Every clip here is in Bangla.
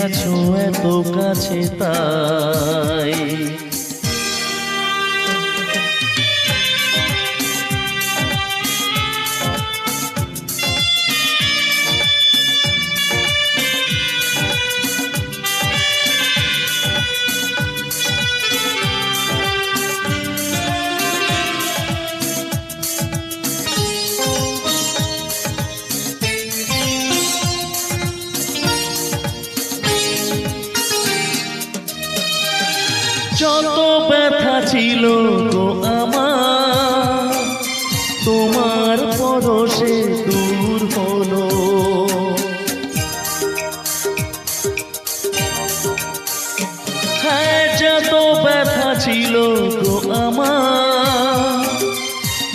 আছো এত কাছে তাই। যত ব্যথা ছিল গো আমার, তোমার পরশে দূর হলো। হ্যাঁ যত ব্যথা ছিল গো আমার,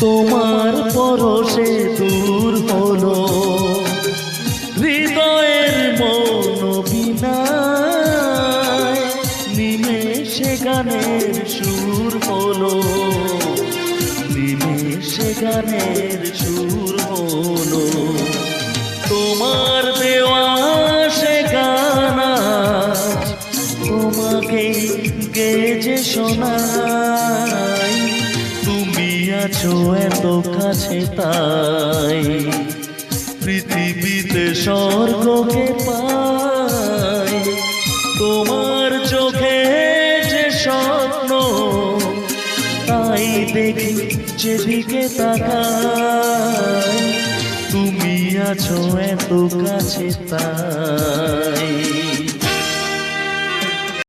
তোমার পরশে দূর সুর হলো। নিমেষে গানের সুর হলো। তোমার দেওয়া সে গানা তোমাকে গেজে শোনাই। তুমি আছো এত কাছে তাই। পৃথিবীতে স্বর্গকে পাই। দেখি যেদিকে তাকাই তুমি আছো এত কাছে তাই।